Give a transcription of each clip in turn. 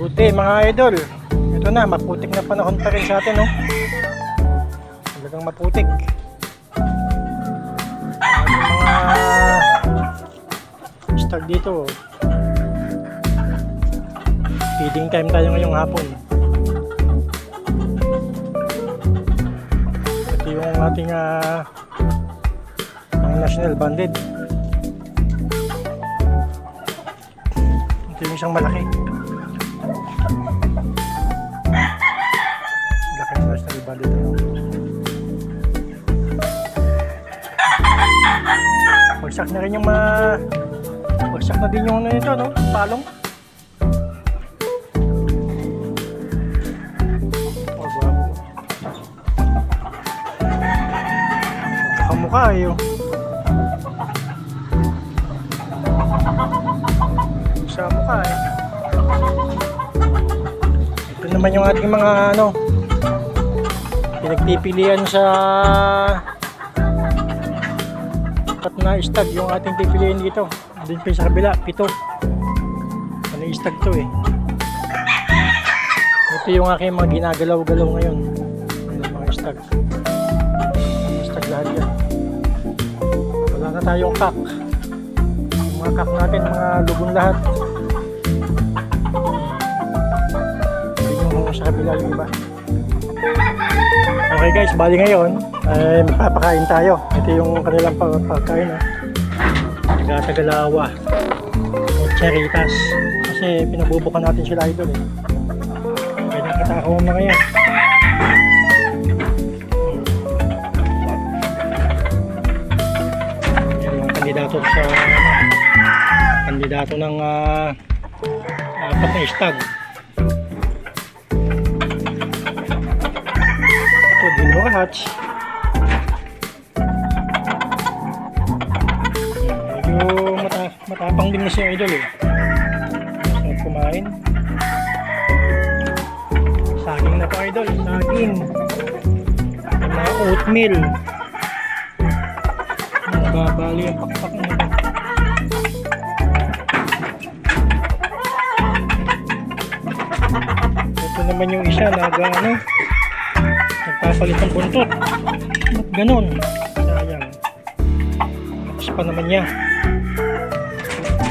Day mga idol. Ito na, maputik na panahon pa rin sa atin, no? Talagang maputik. Ating mga start dito. Feeding time tayo ngayong hapon. Ito yung ating ang national banded. Ito yung isang malaki. Laki ng national ano. Bagsak na rin yung mga... Bagsak na din yung ano nito, no? Palong. Kamukha eh, oh. Sa mukha eh. Ito naman yung ating mga ano pinagpipilian sa kat na stag yung ating pipiliin dito. Doon pa sa kabila, pito. Ano yung stag to eh. Ito yung aking mga ginagalaw-galaw ngayon. Ano yung mga stag. Mga stag lahat yan. Wala na tayong kak. Yung mga kak natin, mga lubong lahat. Sa kabila yung iba. Okay guys, bali ngayon ay magpapakain tayo. Ito yung kanilang pag- pagkain. Oh. Taga-tagalawa. O cheritas. Kasi pinabubukan natin sila idol eh. Kaya nakatakaw ang mga yan. Yan yung kandidato sa ano, kandidato ng ah, apat na stag. Ito, Bilbo Hatch. Medyo mata matapang din na siya idol eh. Sarap kumain. Saging na po idol, saging. Mga oatmeal. Nababali ang pakpak na. Ito naman yung isa na ano, nagpapalit ng buntot. Ba't ganun? Sayang. Lakas pa naman niya.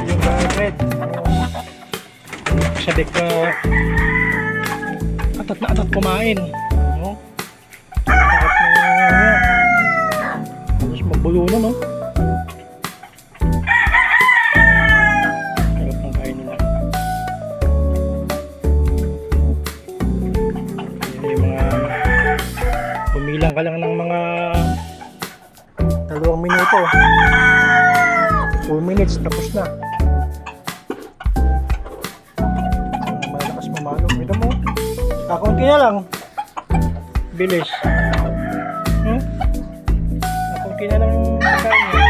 Yung red. Sabi ka, atat na atat kumain. No? Sarap na. Tapos magbulo na, no? Pumilang ka lang ng mga dalawang minuto. 2 minutes, tapos na. Malakas mamalo. Ito mo. Kakunti na lang. Bilis. Hmm? Kakunti na lang kain niya.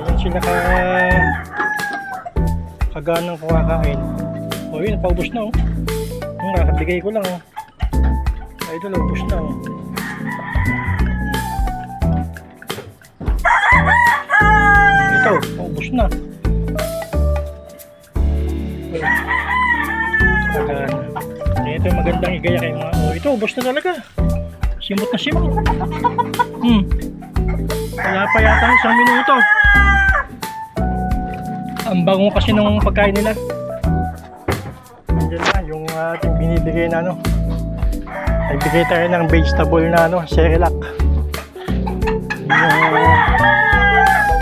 Ayan sila ka kaganang kumakain. O yun, paubos na oh. Yung kakabigay ko lang oh. Ito ubos na oh. Ito, ubos na. Tagaan. Ito yung magandang igaya kayo mga. Oh, ito, ubos na talaga. Simot na simot. Hmm. Wala pa yata isang minuto. Ang bango kasi ng pagkain nila. Nandiyan na yung ating binibigay na ano. Nagbigay tayo ng vegetable na ano, Cerelac. Yung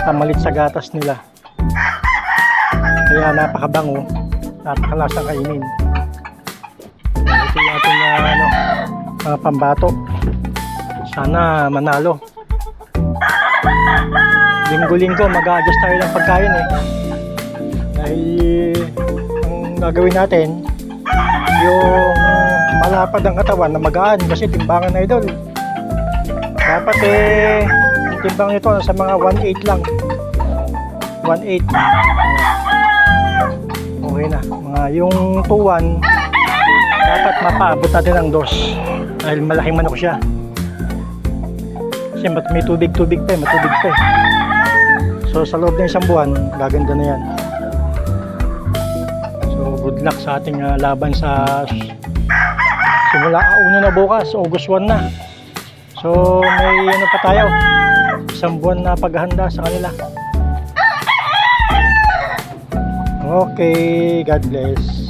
tamalit sa gatas nila. Kaya napakabango, napakalasang kainin. Ito yung ating uh, ano, mga pambato. Sana manalo. Linggo-linggo mag-adjust tayo ng pagkain eh. Dahil ang gagawin natin, yung malapad ang katawan na magaan kasi timbangan na idol. Dapat eh, ang timbang nito sa mga 1.8 lang. 1.8. Okay na. Mga yung 2.1, dapat mapaabot natin ng dos. Dahil malaking manok siya. Kasi may tubig-tubig pa eh, matubig pa eh. So sa loob ng isang buwan, gaganda na yan. luck sa ating ah, laban sa simula ah, una na bukas, August 1 na. So may ano pa tayo, isang buwan na paghahanda sa kanila. Okay, God bless.